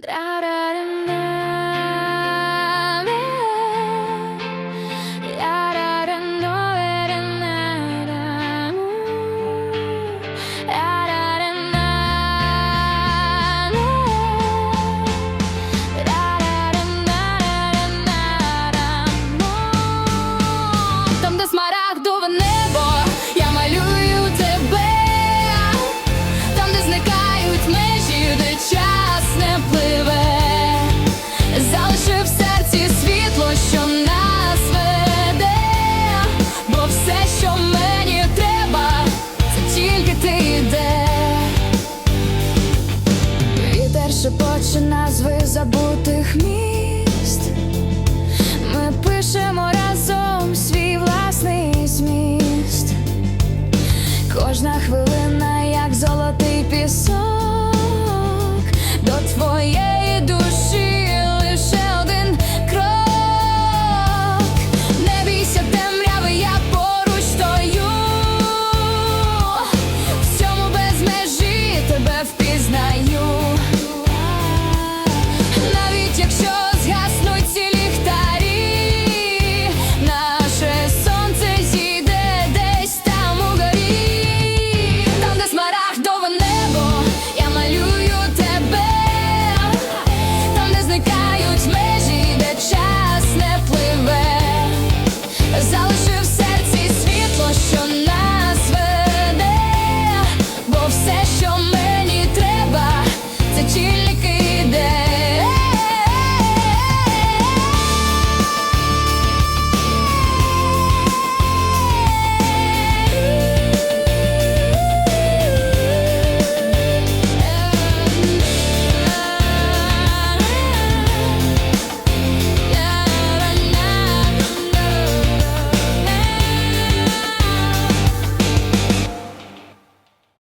da da da шепоче назви забутих міст. Ми пишемо разом свій власний зміст. Кожна хвилина